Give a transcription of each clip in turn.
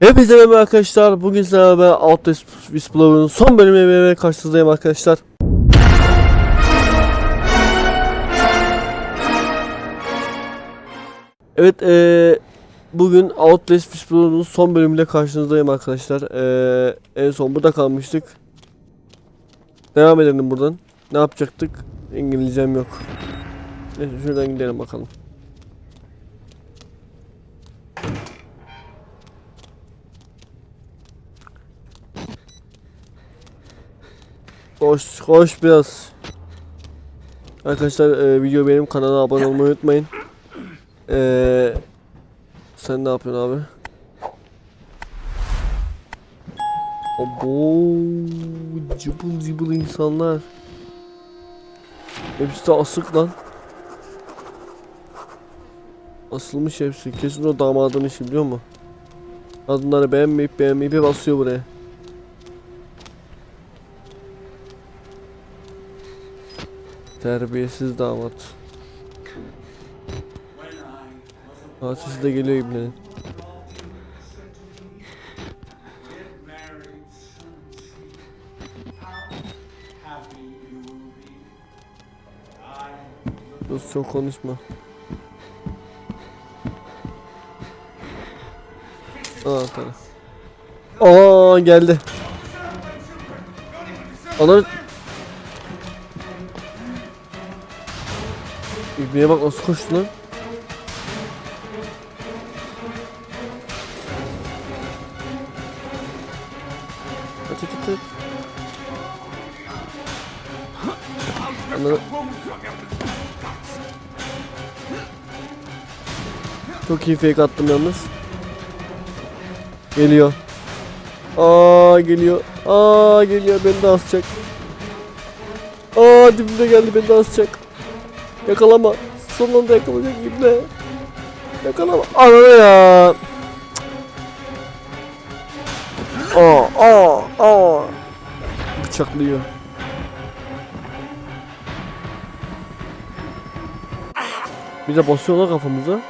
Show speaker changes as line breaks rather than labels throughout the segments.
Hepinize merhaba arkadaşlar. Bugün sizlerle beraber Outlast Whistleblow'un son bölümüyle karşınızdayım arkadaşlar. Evet eee bugün Outlast Whistleblow'un son bölümüyle karşınızdayım arkadaşlar. Eee en son burada kalmıştık. Devam edelim buradan. Ne yapacaktık? İngilizcem yok. Neyse şuradan gidelim bakalım. Koş koş biraz. Arkadaşlar e, video benim kanala abone olmayı unutmayın. E, sen ne yapıyorsun abi? Abo cıbıl cıbıl insanlar. Hepsi de asık lan. Asılmış hepsi. Kesin o damadın işi biliyor musun? Kadınları beğenmeyip beğenmeyip hep asıyor buraya. Terbiyesiz damat. Ha sesi de geliyor ibnenin. Sus çok konuşma. Aa tamam. Aa geldi. Ana İbneye bak nasıl koştu lan. Aç aç aç aç. Ananı... Çok iyi fake attım yalnız. Geliyor. Aa geliyor. Aa geliyor beni de asacak. Aa dibimde geldi beni de asacak. Yakalama. Sonunda yakalayacak ibne. Yakalama. Ananı ya. Aa, aa, aa. Bıçaklıyor. Bir de basıyorlar kafamıza.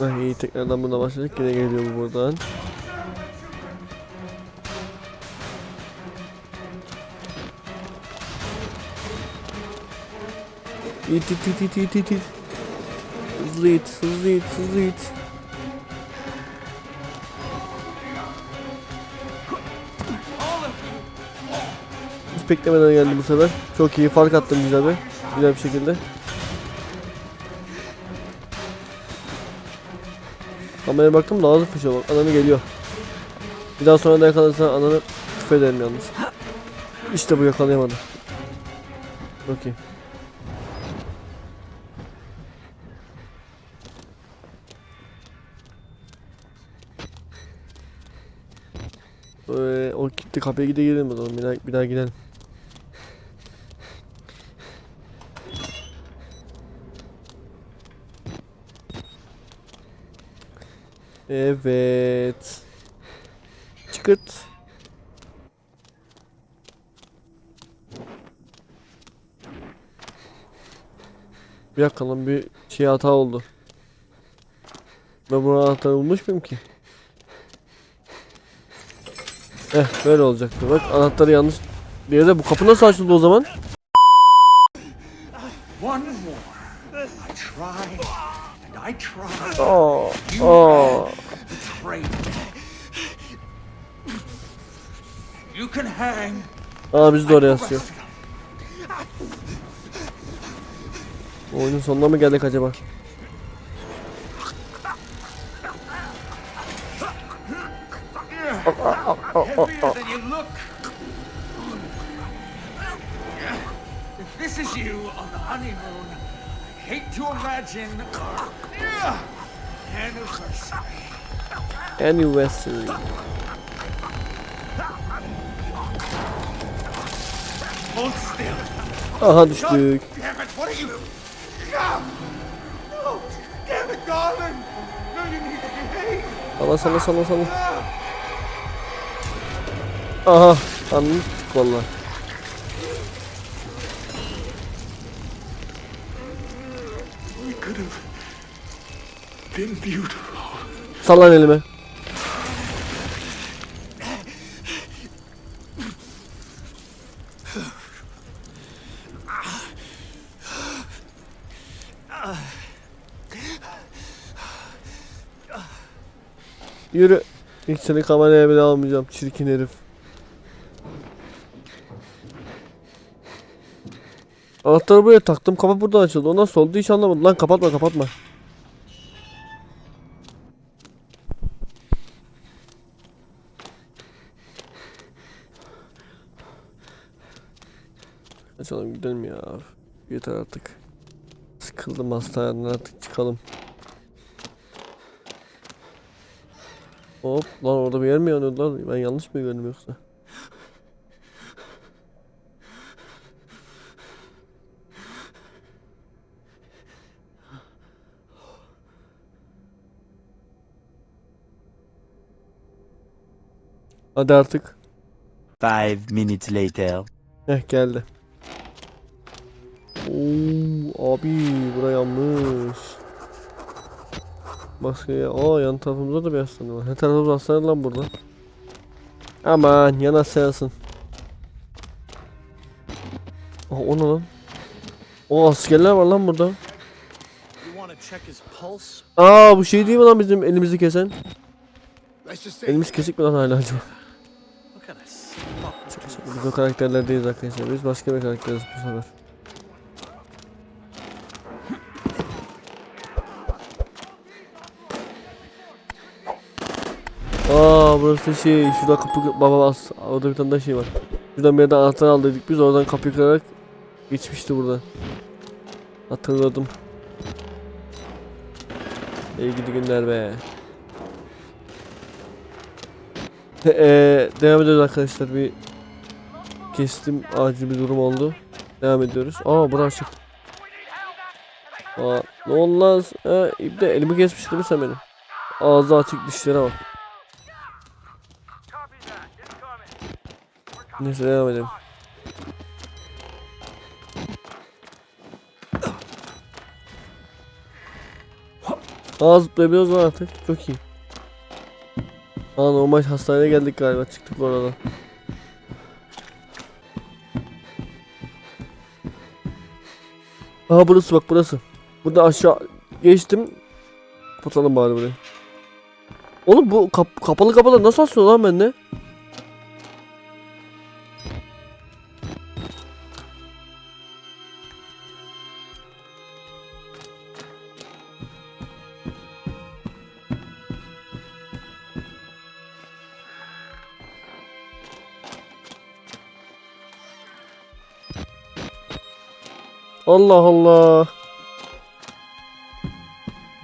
Ah, iyi tekrardan buna başladık. Yine geliyor bu buradan. İt it it it it it it. Hızlı it, hızlı it, hızlı it. Hiç beklemeden geldi bu sefer. Çok iyi fark attım güzel bir. Güzel bir şekilde. Kameraya baktım da ağzı kuşa bak. Ananı geliyor. Bir daha sonra da yakalarsan ananı küfür yalnız. İşte bu yakalayamadı. Okey. Ee, o gitti kapıya gide gidelim o zaman bir daha, bir daha gidelim. Evet. Çıkırt. Bir dakika bir şey hata oldu. Ben bunu anahtarı bulmuş muyum ki? Eh böyle olacaktı. Bak anahtarı yanlış bir yerde bu kapı nasıl açıldı o zaman?
One more. I tried and I tried.
Aa,
You betrayed me. You can hang.
Aa biz de oraya asıyor. Oyunun sonuna mı geldik acaba?
If this is you on the honeymoon, hate to imagine anniversary.
Anniversary.
Hold still.
Aha düştük.
Damn it, what are you? Ah! No!
Sallan elime. Yürü. İlk seni kameraya bile almayacağım çirkin herif. Anahtarı buraya taktım kapı buradan açıldı. O nasıl oldu hiç anlamadım. Lan kapatma kapatma. Açalım gidelim ya. Yeter artık. Sıkıldım hastaneden artık çıkalım. Hop lan orada bir yer mi yanıyordu lan? Ben yanlış mı gördüm yoksa? Hadi artık.
Five minutes later.
Heh geldi. Abi bura yanmış. Ya. Aa yan tarafımızda da bir hastane var. Her tarafımız hastane lan burada. Aman yan hastanesın. Aa o ne lan? O askerler var lan burada. Aa bu şey değil mi lan bizim elimizi kesen? Elimiz kesik mi lan hala acaba? Biz o karakterler değiliz arkadaşlar. Biz başka bir karakteriz bu sefer. Aa burası şey şurada kapı baba bas orada bir tane daha şey var. Şuradan bir yerden anahtar aldıydık biz oradan kapıyı kırarak geçmişti buradan. Hatırladım. İyi gidi günler be. Eee devam ediyoruz arkadaşlar bir kestim acil bir durum oldu. Devam ediyoruz. Aa bura açık. Aa ne oldu lan? İbne elimi kesmiş değil mi sen benim? Ağzı açık dişlere bak. Neyse devam edelim. Aa zıplayabiliyoruz lan artık. Çok iyi. Aa normal hastaneye geldik galiba çıktık oradan. Aha burası bak burası. Burada aşağı geçtim. Kapatalım bari burayı. Oğlum bu kap kapalı kapalı nasıl asıyor lan bende? Allah Allah.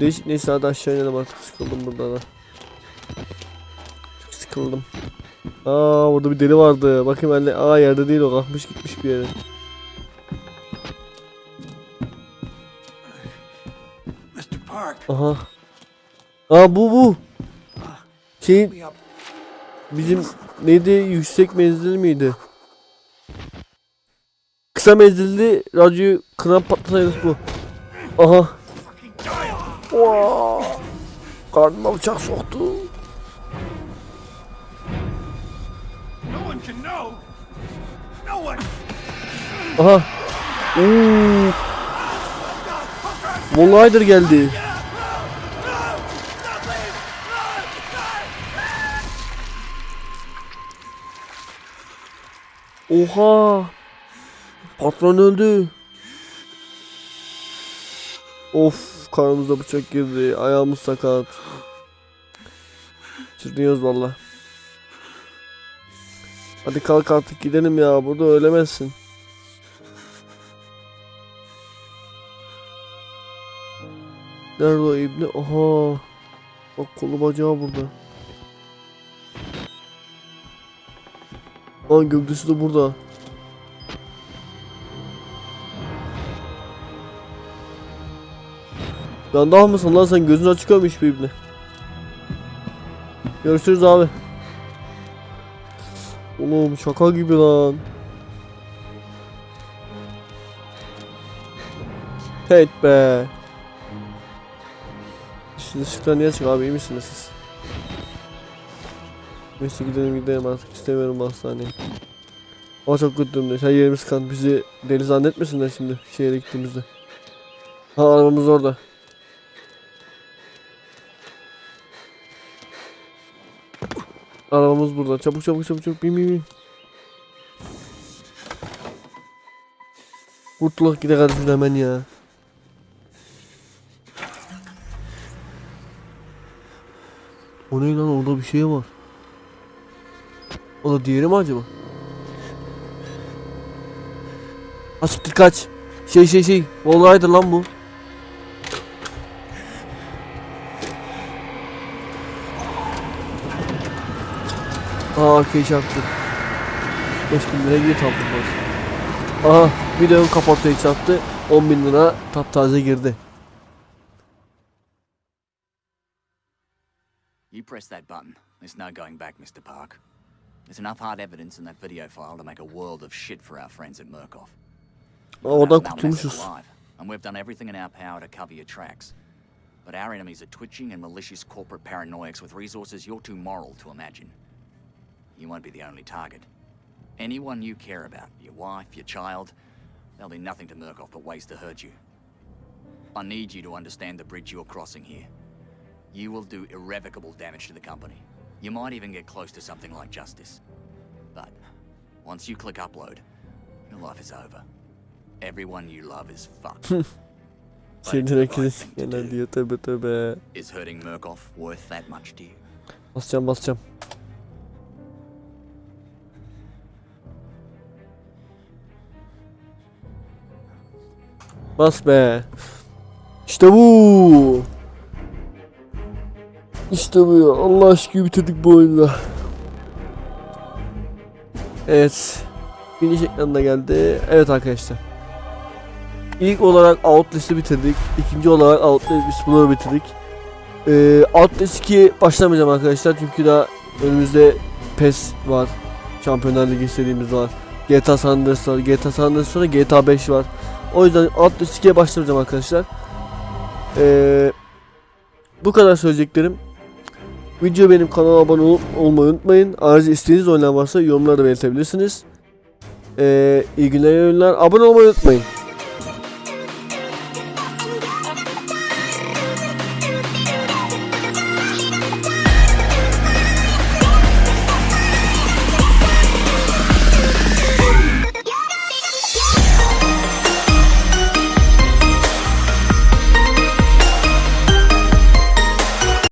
Değişik neyse hadi aşağı inelim artık sıkıldım burada da. Çok sıkıldım. Aa burada bir deli vardı. Bakayım elle. Aa yerde değil o kalkmış gitmiş bir yere. Aha. Aa bu bu. Şey bizim neydi yüksek menzilli miydi? Kısa menzilli radyoyu kıran patlatayız bu. Aha. Wow. Karnıma bıçak soktu. Aha. Oo. Moonlighter geldi. Oha. Patron öldü. Of karnımıza bıçak girdi. Ayağımız sakat. Çırpınıyoruz valla. Hadi kalk artık gidelim ya. Burada ölemezsin. Nerede o ibne? Aha. Bak kolu bacağı burada. Lan gövdesi de burada. Gandalf mısın lan sen gözün açık olmuş bir ibne. Görüşürüz abi. Oğlum şaka gibi lan. Hey be. Şimdi ışıktan niye çık abi iyi misiniz siz? Neyse gidelim gidelim artık istemiyorum hastaneye. Ama çok kötü durumdayız her yerimiz kan bizi deli zannetmesinler şimdi şehre gittiğimizde. Ha arabamız orada. Arabamız burada. Çabuk çabuk çabuk çabuk bin bin bin. Kurtulak gidelim kardeşim hemen ya. O ne lan orada bir şey var. O da diğeri mi acaba? Ha siktir kaç. Şey şey şey. Olaydı lan bu. Aa arkayı çarptı. 5000 lira geri tampon var. Aha bir de ön kaportayı çarptı. 10 bin lira taptaze girdi.
You press that button. There's no going back, Mr. Park. There's enough hard evidence in that video file to make a world of shit for our friends at Murkoff.
Aa, oradan
Now,
kurtulmuşuz.
Mess is alive, and we've done everything in our power to cover your tracks. But our enemies are twitching and malicious corporate paranoics with resources you're too moral to imagine. You won't be the only target. Anyone you care about, your wife, your child, they'll do nothing to Murkoff but ways to hurt you. I need you to understand the bridge you're crossing here. You will do irrevocable damage to the company. You might even get close to something like justice. But once you click upload, your life is over. Everyone you love is fucked. But it's
Şeyden
the right thing to do.
diyor tövbe tövbe.
Is hurting Murkoff worth that much to you?
Basacağım basacağım. Bas be. İşte bu. İşte bu ya. Allah aşkına bitirdik bu oyunu. da. Evet. Finish ekranına geldi. Evet arkadaşlar. İlk olarak Outlast'ı bitirdik. İkinci olarak Outlast Explorer'ı bitirdik. Ee, Outlast 2 başlamayacağım arkadaşlar çünkü daha önümüzde PES var. Şampiyonlar Ligi istediğimiz var. GTA San Andreas var. GTA San Andreas sonra GTA 5 var. O yüzden Outlast 2'ye başlamayacağım arkadaşlar. Ee, bu kadar söyleyeceklerim. Video benim kanalıma abone ol- olmayı unutmayın. Ayrıca istediğiniz oyunlar varsa yorumlarda belirtebilirsiniz. Ee, iyi günler, iyi oyunlar. Abone olmayı unutmayın.